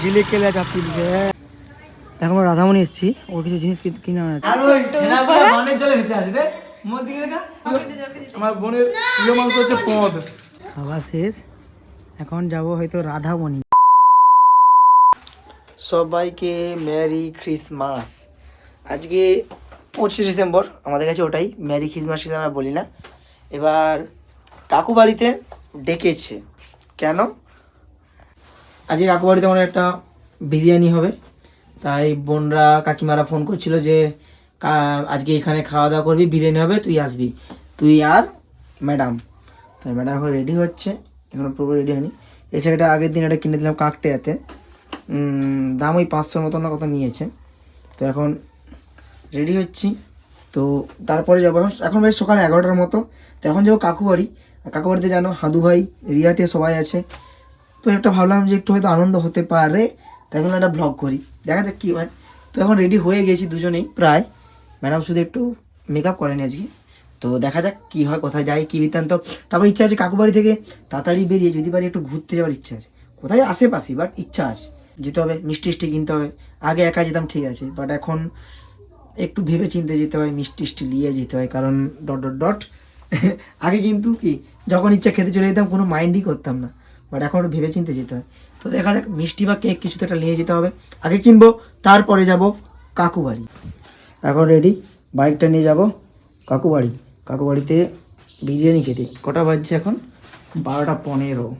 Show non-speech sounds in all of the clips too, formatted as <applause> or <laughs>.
জিলে কেলে চাপি দিবে এখন আমরা রাধামণি এসেছি। ওর কিছু জিনিস কিনে আনা আছে। মোর আমার বোনের প্রিয় মাংস হচ্ছে পদ। খাওয়া শেষ। এখন যাব হয়তো রাধামণি। সবাইকে মেরি ক্রিসমাস। আজকে পঁচিশে ডিসেম্বর আমাদের কাছে ওটাই। মেরি ক্রিসমাস হিসেবে আমরা বলি না। এবার কাকু বাড়িতে ডেকেছে। কেন? আজকে কাকু বাড়িতে আমার একটা বিরিয়ানি হবে। তাই বোনরা কাকিমারা ফোন করছিল যে আজকে এখানে খাওয়া দাওয়া করবি, বিরিয়ানি হবে, তুই আসবি। তুই আর ম্যাডাম। তাই ম্যাডাম এখন রেডি হচ্ছে। এখনও পুরো রেডি হয়নি। এছাড়া এটা আগের দিন এটা কিনে দিলাম কাকটেয়াতে। দাম ওই পাঁচশোর মতন না কত নিয়েছে। তো এখন রেডি হচ্ছি। তো তারপরে যাব। এখন এখন বেশ সকাল এগারোটার মতো। তো এখন যাব কাকু বাড়ি। আর কাকু বাড়িতে জানো, হাদু ভাই রিয়াটে সবাই আছে। তো একটা ভাবলাম যে একটু হয়তো আনন্দ হতে পারে, তাই জন্য একটা ব্লগ করি। দেখা যাক কী হয়। তো এখন রেডি হয়ে গেছি দুজনেই, প্রায়। ম্যাডাম শুধু একটু মেকআপ করেনি আজকে। তো দেখা যাক কী হয়, কোথায় যাই, কী বৃত্তান্ত তারপর ইচ্ছা আছে কাকু বাড়ি থেকে তাড়াতাড়ি বেরিয়ে যদি পারি একটু ঘুরতে যাওয়ার ইচ্ছা আছে। কোথায় আশেপাশে বাট ইচ্ছা আছে। যেতে হবে, মিষ্টি টিষ্টি কিনতে হবে। আগে একা যেতাম ঠিক আছে বাট এখন একটু ভেবে চিন্তে যেতে হয়, মিষ্টি টিষ্টি নিয়ে যেতে হয়, কারণ ডট ডট ডট আগে কিন্তু কি, যখন ইচ্ছা খেতে চলে যেতাম, কোনো মাইন্ডই করতাম না। বাট এখন একটু ভেবে চিনতে যেতে হয়। তো দেখা যাক, মিষ্টি বা কেক কিছু তো একটা নিয়ে যেতে হবে। আগে কিনবো, তারপরে যাব কাকু বাড়ি। এখন রেডি বাইকটা নিয়ে যাব কাকু বাড়ি। কাকু বাড়িতে বিরিয়ানি খেতে। কটা বাজছে এখন? বারোটা পনেরো।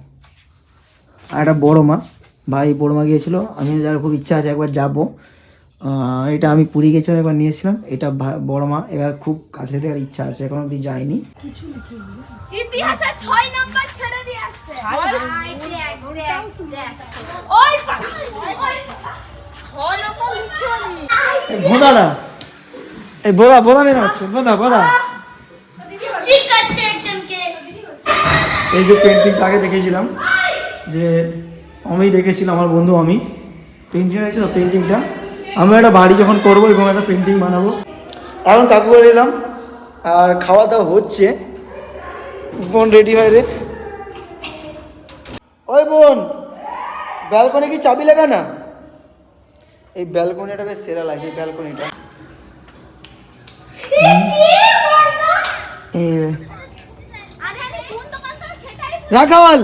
আর একটা বড়ো মা, ভাই বড়ো মা গিয়েছিল আমি যার খুব ইচ্ছা আছে, একবার যাব। এটা আমি পুরী গেছিলাম একবার নিয়ে এসেছিলাম এটা ভা- বড় মা এবার খুব কাছে থেকে ইচ্ছা আছে এখন অব্দি যায়নি। ইতিহাসে ছয় নম্বর ছেড়ে দিয়ে আসছে। এই বোদা বোদা মেরে হচ্ছে বোদা বোদা ঠিক আছে একজনকে এই যে পেন্টিংটা আগে দেখেছিলাম যে আমি দেখেছিলাম আমার বন্ধু আমি পেন্টিং আছে তো পেন্টিংটা আমি একটা বাড়ি যখন করব এবং একটা পেন্টিং বানাবো। এখন কাকু করে এলাম আর খাওয়া দাওয়া হচ্ছে। বোন রেডি হয় রে। ওই বোন ব্যালকনি কি চাবি লাগা না? এই ব্যালকনিটা বেশ সেরা লাগছে এই ব্যালকনিটা রাখাল!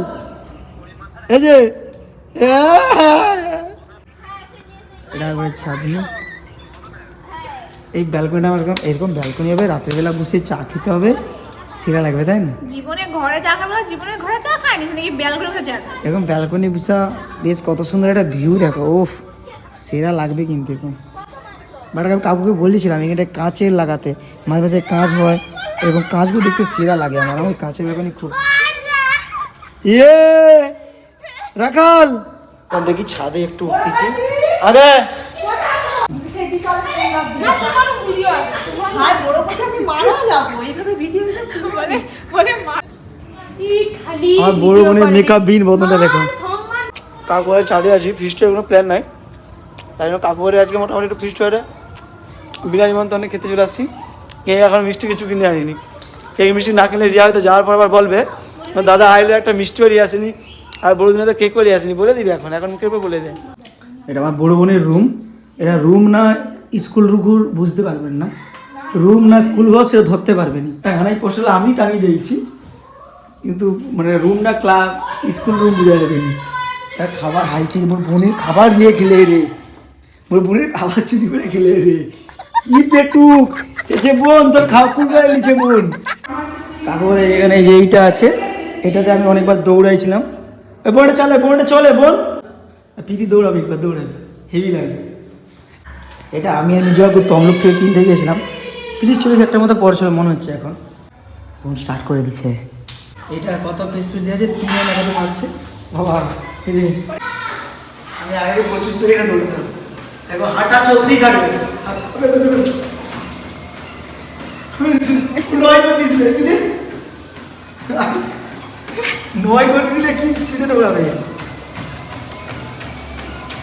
এই যে এটা একবার ছাদনি। এই ব্যালকনিটা আমার এরকম ব্যালকনি হবে রাতের বেলা বসে চা খেতে হবে সেরা লাগবে তাই না? জীবনে ঘরে চা খাব না জীবনে ঘরে চা খায়নি নাকি বেলগুলো চা খায় এরকম ব্যালকনি বসা বেশ কত সুন্দর একটা ভিউ দেখো ওফ সেরা লাগবে কিন্তু এরকম। বাট আমি কাকুকে বলেছিলাম এখানে কাঁচের লাগাতে মাঝে মাঝে কাঁচ হয় এরকম কাঁচগুলো দেখতে সেরা লাগে আমার আমার কাঁচের ব্যালকনি খুব ইয়ে রাখাল! দেখি ছাদে একটু উঠতেছি। আগে। আমার বড় বোনের মেকআপ বিন বদনটা মান দেখো। কাকু ঘরে ছাদে আছি ফিস্টের কোনো প্ল্যান নাই। তাই জন্য কাকু ঘরে আজকে মোটামুটি একটু ফিস্ট হয়ে বিনা নিমন্ত্রণে খেতে চলে আসছি। কে এখন মিষ্টি কিছু কিনে আনিনি। কেক মিষ্টি না কিনলে রিয়া হয়তো যাওয়ার পর আবার বলবে। দাদা আইলে একটা মিষ্টিও নিয়ে আসেনি। আর বড় দিনে তো কেকও নিয়ে আসেনি। বলে দিবি এখন। এখন মুখের উপর বলে দে। এটা আমার বড় বোনের রুম এটা রুম না স্কুল রুঘুর বুঝতে পারবেন না। রুম না স্কুল ঘর, সেটা ধরতে পারবেন। টাঙানাই পোস্টাল আমি টাঙিয়ে দিয়েছি। কিন্তু মানে রুম না ক্লাব স্কুল রুম বুঝা যাবে তার খাবার হাইছে মোর বোনের খাবার নিয়ে খেলে রে। মোর বোনের খাবার চুরি করে খেলে রে। কি পেটুক? এসে বোন, তোর খাওয়া কুকায় নিচে বোন। কাকুরে এখানে যে এইটা আছে, এটাতে আমি অনেকবার দৌড়াইছিলাম। বোনটা চলে বোনটা চলে, বোন। পিতি দৌড়াবে একবার, দৌড়াবে। হেভি লাগে। এটা আমি আর মিজয়াকুর তমলুক থেকে কিনতে গেছিলাম। তিরিশ চল্লিশ একটা মতো পড়ছিল মনে হচ্ছে এখন। ফোন স্টার্ট করে দিচ্ছে এটা কত পিস পিস দিয়েছে তিন হাজার কত মারছে বাবা আমি আগে পঁচিশ করে এটা দৌড়াতাম এখন হাঁটা চলতেই থাকবে। নয় করে দিয়েছিলে নয় করে দিলে কি স্পিডে দৌড়াবে?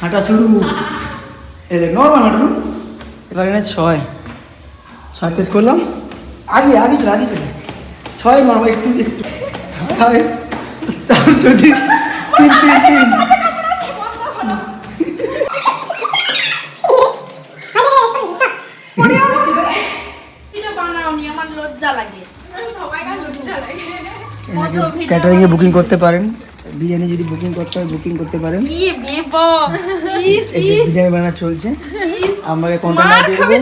হাঁটা শুরু। দেখ নর্মাল হাঁটু। এবার এখানে ছয়। ছয় পেস করলাম। আগে আগে চলে আগে চলে। ছয় নর্মাল একটু একটু। যদি তিন তিন তিন। ক্যাটারিংয়ে বুকিং করতে পারেন। বিরিয়ানি যদি বুকিং করতে হয় বুকিং করতে পারেন। বিরিয়ানি বানা চলছে। আমাকে কন্ট্যাক্ট দিয়ে দেবো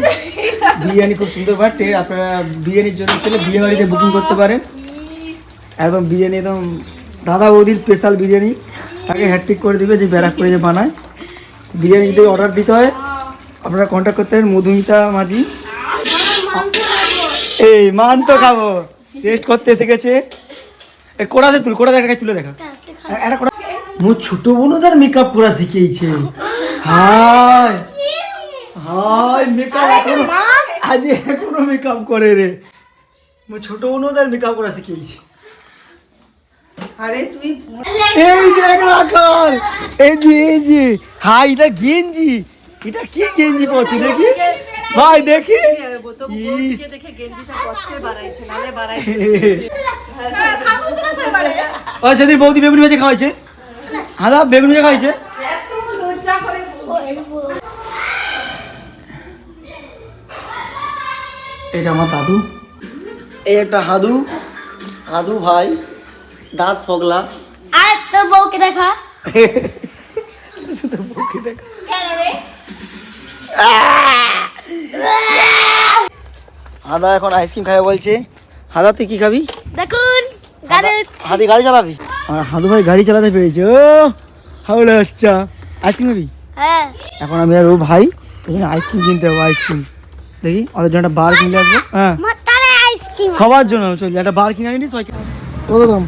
বিরিয়ানি খুব সুন্দর বাটে আপনারা বিরিয়ানির জন্য চলে বিয়ে বাড়িতে বুকিং করতে পারেন। একদম বিরিয়ানি একদম দাদা বৌদির স্পেশাল বিরিয়ানি। তাকে হ্যাট্রিক করে দিবে যে ব্যারাক করে যে বানায়। বিরিয়ানি যদি অর্ডার দিতে হয় আপনারা কন্ট্যাক্ট করতে পারেন মধুমিতা মাঝি। এই মান তো খাব। টেস্ট করতে শিখেছে। কোড়াতে তুল কোড়াতে একটা তুলে দেখা। একটা কোড়া। মোর ছোট বোনদের মেকআপ করা শিখিয়েছে হাই হাই মেকআপ এখনও আজ এখনও মেকআপ করে রে। মোর ছোট বোনদের মেকআপ করা শিখিয়েছে আরে তুই এই দেখ রাখাল এই যে এই যে। হাই এটা গেঞ্জি। এটা কি গেঞ্জি পড়ছে দেখি? ভাই দেখি। ও সেদিন বৌদি বেগুনি ভেজে খাওয়াইছে। হাদা বেগুনি ভেজে খাওয়াইছে। এটা আমার দাদু। এই একটা হাদু। হাদু ভাই দাঁত ফগলা। আর তোর বউকে দেখা। বউকে দেখ। কেন রে? হাদা এখন আইসক্রিম খাবে বলছে। হাদা তুই কি খাবি? দেখুন গাড়ি হাদি গাড়ি চালাবি? আর হাদু ভাই গাড়ি চালাতে পেরেছে। ও হাওড়া আচ্ছা আইসক্রিম খাবি? হ্যাঁ। এখন আমি আর ও ভাই এখানে আইসক্রিম কিনতে হবে আইসক্রিম দেখি ওদের জন্য একটা বার কিনে আসব। হ্যাঁ। সবার জন্য চল একটা বার কিনে আনিস কত দাম?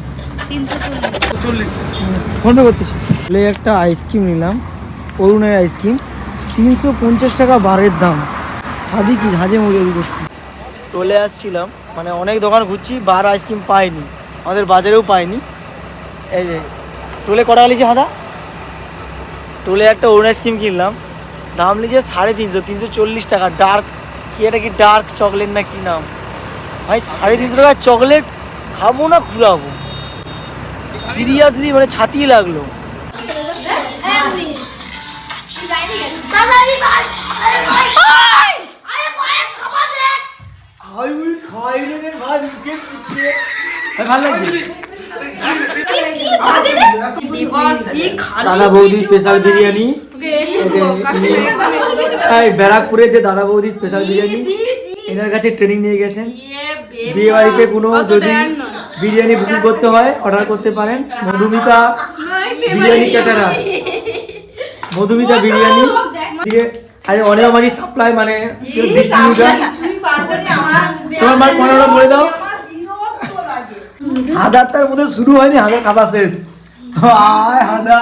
ফোন পে করতেছি। তাহলে একটা আইসক্রিম নিলাম অরুণের আইসক্রিম তিনশো পঞ্চাশ টাকা বারের দাম। খাবি কি? ঝাঁঝে মজুরি করছি। চলে আসছিলাম। মানে অনেক দোকান ঘুরছি, বার আইসক্রিম পাইনি। আমাদের বাজারেও পাইনি। এই যে টোলে কটা লিখে হাদা? টোলে একটা অরুণ আইসক্রিম কিনলাম। দাম লিখে সাড়ে তিনশো তিনশো চল্লিশ টাকা। ডার্ক কি এটা কি ডার্ক চকলেট না কি নাম? ভাই, সাড়ে তিনশো টাকা চকলেট খাব না ঘুরাবো? সিরিয়াসলি মানে ছাতিয়ে লাগল। তাড়াতাড়ি বাস আরে ভাই আরে ভাই খাবার দে ভাই মুই খাইলে রে ভাই মুখে পিচ্ছে ভাই ভালো লাগছে? দাদা বৌদি স্পেশাল বিরিয়ানি। ব্যারাকপুরে যে দাদা বৌদি স্পেশাল বিরিয়ানি এনার কাছে ট্রেনিং নিয়ে গেছেন। বিয়ে বাড়িতে কোনো যদি বিরিয়ানি বুকিং করতে হয় অর্ডার করতে পারেন। মধুমিতা বিরিয়ানি ক্যাটারার মধুমিতা বিরিয়ানি দিয়ে আজ অনেক মাঝি সাপ্লাই মানে ডিস্ট্রিবিউটার তোমার মার পনেরো বলে দাও। হাজারটার মধ্যে শুরু হয়নি হাজার খাবার শেষ। আয় হাদা।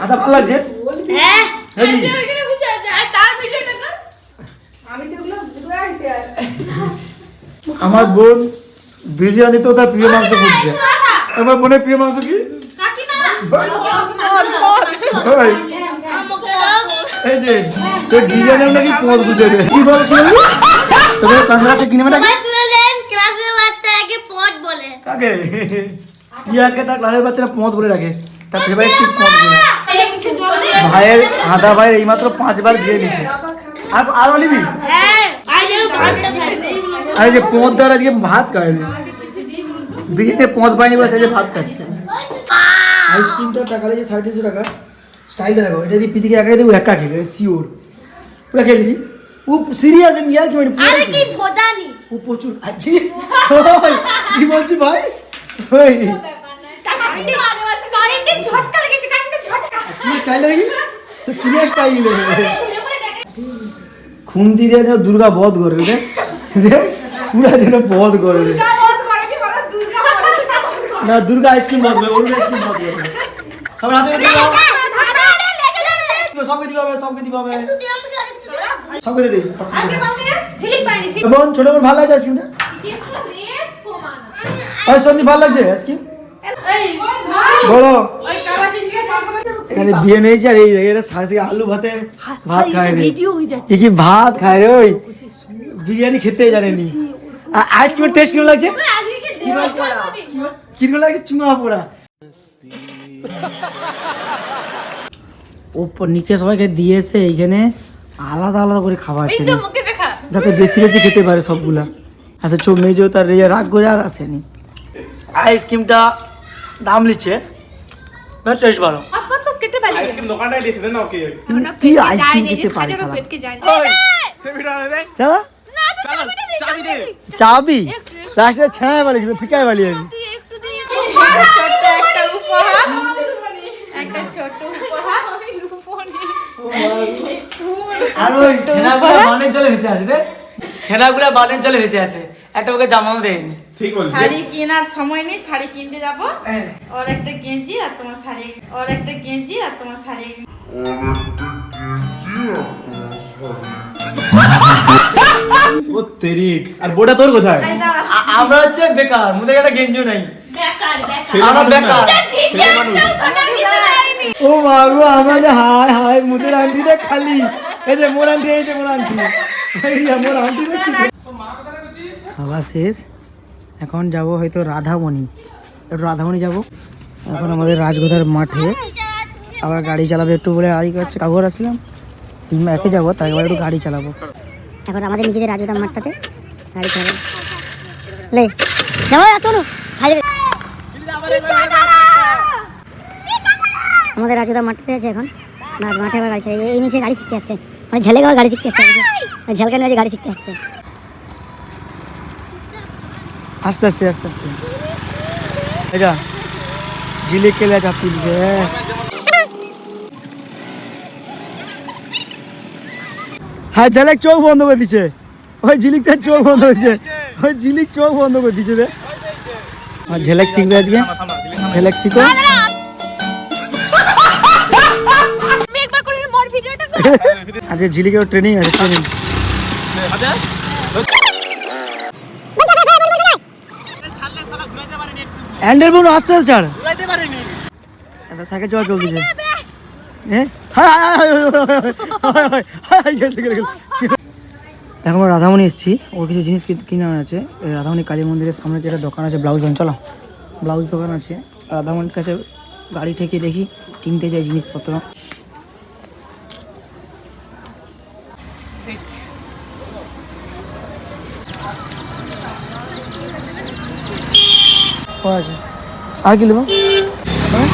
হাদা ভালো লাগছে? হ্যাঁ। কর আসছি আমার বোন বিরিয়ানি তো তার প্রিয় মাংস খুঁজছে। আমার বোনের প্রিয় মাংস কি? এই যে তোর নাকি পদ খুঁজে রে কি বল কি বললি তোদের কাছে কিনে মেটা শুনলেন ক্লাসের বাচ্চাকে পট বলে। কাকে? টিয়াকে তার ক্লাসের বাচ্চারা পদ বলে রাখে তার ফেভারিট চিজ পদ বলে। ভাইয়ের হাদা ভাইয়ের এইমাত্র পাঁচবার বিয়ে নিয়েছে আর আরও নিবি হ্যাঁ আর যে পদ দেওয়ার আজকে ভাত খায়নি বিরিয়ানি পদ পাইনি বলে সে যে ভাত খাচ্ছে। আইসক্রিমটা টাকা লেগেছে সাড়ে তিনশো টাকা। স্টাইলটা দেখো এটা যদি পিতিকে একাই দেবো একা খেলে শিওর পুরো দিবি ও সিরিয়াস আমি ইয়ার কি মানে আরে কি ভোদানি? ও প্রচুর আর কি? বলছি ভাই? ওই। খুন্তি দিয়ে যেন দুর্গা বধ করে রে পুরা যেন বধ করে। রে না দুর্গা আইসক্রিম বধ করে অরুণ আইসক্রিম বধ করে। সবার হাতে সবকে দিবা হবে সবকে দিই বোন ছোট বোন ভালো লাগছে আইসক্রিমটা? ওই সন্দীপ ভালো লাগছে আইসক্রিম? বলো। ওই কালা চিচিকে খাব। এখানে বিয়ে নিয়েছে আর এই এরা সাথে আলু ভাতে ভাত খায় রে। ভিডিও হয়ে যাচ্ছে। এ কি ভাত খায় রে ওই? বিরিয়ানি খেতে জানেনি। আর আইসক্রিমের টেস্ট কেমন লাগছে? কীরকম লাগছে? চুমা পোড়া ওপর নিচে সবাইকে দিয়েছে এইখানে আলাদা আলাদা করে খাবার এই আছে তো মুখে দেখা। যাতে বেশি বেশি খেতে পারে সবগুলা। আচ্ছা চোখ মেজো তার রেজা রাগ করে আর আসেনি আইসক্রিমটা দাম নিচ্ছে। বেশ টেস্ট ভালো। চাবি লাস্টে ফিকায় একটু ছোট আর ওই ছেনাগুলা বানের জলে ভেসে আছে রে ছেনাগুলা বানের জলে ভেসে আছে। একটা ওকে জামাও দেয়নি। ঠিক বলছিস। শাড়ি কেনার সময় নেই শাড়ি কিনতে যাব। হ্যাঁ। ওর একটা গেঞ্জি আর তোমার শাড়ি ওর একটা গেঞ্জি আর তোমার শাড়ি। ও তেরিক। আর বোটা তোর কোথায়? আমরা হচ্ছে বেকার মুদের একটা গেঞ্জিও নাই। বেকার বেকার। আমরা বেকার। কিছু ও মাগো আমাদের হাই হাই মুদের আন্টি আন্টিতে খালি। এই যে মোর আন্টি এই যে মোর আন্টি। এই যে মোর আন্টি দেখছি খাওয়া শেষ। এখন যাব হয়তো রাধামণি। একটু রাধামণি যাব। এখন আমাদের রাজগোধার মাঠে। আবার গাড়ি চালাবে একটু বলে আই করছে কাগর আসলাম। কিংবা একে যাব তাই এবার একটু গাড়ি চালাবো। এখন আমাদের নিজেদের রাজুদাম মাঠটাতে গাড়ি চালাবো। লে যাব না ভাই আমাদের রাজুদাম মাঠে আছে এখন। মাঠ মাঠে আবার গাড়ি চালাই এই নিচে গাড়ি শিখতে আসছে। মানে ঝেলে গাওয়া গাড়ি শিখতে আসছে ঝেলকান গাড়ি গাড়ি শিখতে আসছে। আস্তে আস্তে আস্তে আস্তে। এটা জিলে কেলে দিছে হ্যাঁ ঝালেক চোখ বন্ধ করে দিছে। ওই ঝিলিক তার চোখ বন্ধ হয়েছে ওই ঝিলিক চোখ বন্ধ করে দিছে রে। আর ঝেলেক শিখবে আজকে? ঝেলেক শিখো? আজকে ঝিলিকের ট্রেনিং আছে ট্রেনিং হ্যান্ডেল বোন আস্তে আস্তে ছাড় থাকে হ্যাঁ হায়, হায়, হায়, হায়, হায়, হায়, হায়, গেছে, গেছে, গেছে। এখন আমরা রাধামণি এসেছি ওর কিছু জিনিস কিন- আছে রাধামণি কালী মন্দিরের সামনে যে একটা দোকান আছে ব্লাউজ দোকান চলো ব্লাউজ দোকান আছে রাধামণির কাছে গাড়ি ঠেকে দেখি কিনতে যাই জিনিসপত্র আছে আর কি নেব? হ্যাঁ?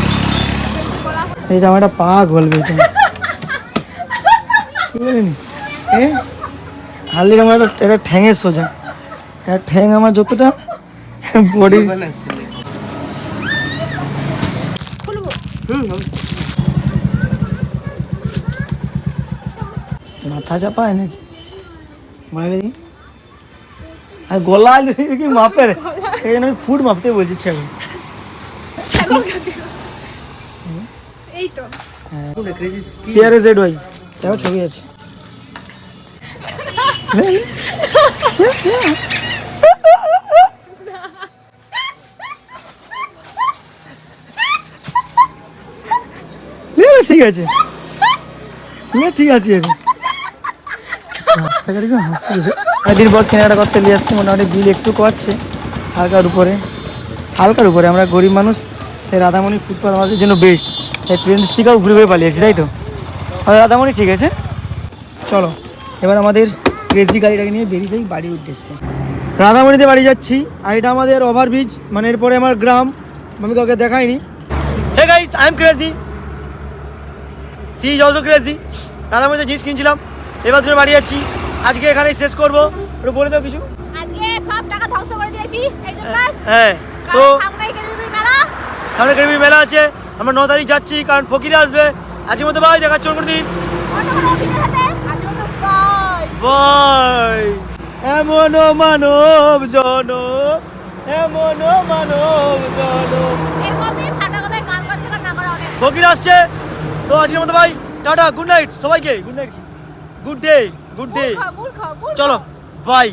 এইটা আমার একটা পা গলবে এটা কি বলেন? এ? হালি আমার একটা এটা ঠ্যাঙের সোজা। এটা ঠ্যাং আমার যতটা বডি মাথা চাপায় নাকি? মারা গেছি আর গলা কি মাপের? এই জন্য আমি ফুড মাপতে বলছি এখন। এই তো। সিআরএ জেড ওয়াই দেখো ছবি আছে। ঠিক আছে। ঠিক আছে। <laughs> রাস্তাঘাটে কেউ হাসছে রে। পর কেনাকাটা করতে নিয়ে আসছি, মোটামুটি বিল একটু করছে হালকার উপরে। হালকার উপরে, আমরা গরিব মানুষ, তাই রাধামণি ফুটপাথ আমাদের জন্য বেস্ট তাই ট্রেন থেকেও ঘুরে ঘুরে পালিয়েছি, তাই তো? রাধামণি, ঠিক আছে? চলো, এবার আমাদের ক্রেজি গাড়িটাকে নিয়ে বেরিয়ে যাই বাড়ির উদ্দেশ্যে। রাধামণিতে বাড়ি যাচ্ছি, আর এটা আমাদের ওভারব্রিজ মানে এরপরে আমার গ্রাম। আমি কাউকে দেখাইনি। গাইস আই এম রাধামণিতে জিনিস কিনছিলাম, এবার ধরে বাড়ি যাচ্ছি। আজকে এখানেই শেষ করব। একটু বলে দাও কিছু। আজকে সব টাকা ধ্বংস করে দিয়েছি এই জন্য হ্যাঁ তো সামনে কেরিবির মেলা। সামনে গরিবী মেলা আছে আমরা ন তারিখ যাচ্ছি কারণ ফকিরে আসবে। আজকের মতো ভাই দেখাচ্ছি অন্য দিন। বাই এমন মানব জন এমন মানব জন। ফকির আসছে। তো আজকের মতো ভাই টাটা গুড নাইট সবাইকে good night good day good day. চলো বাই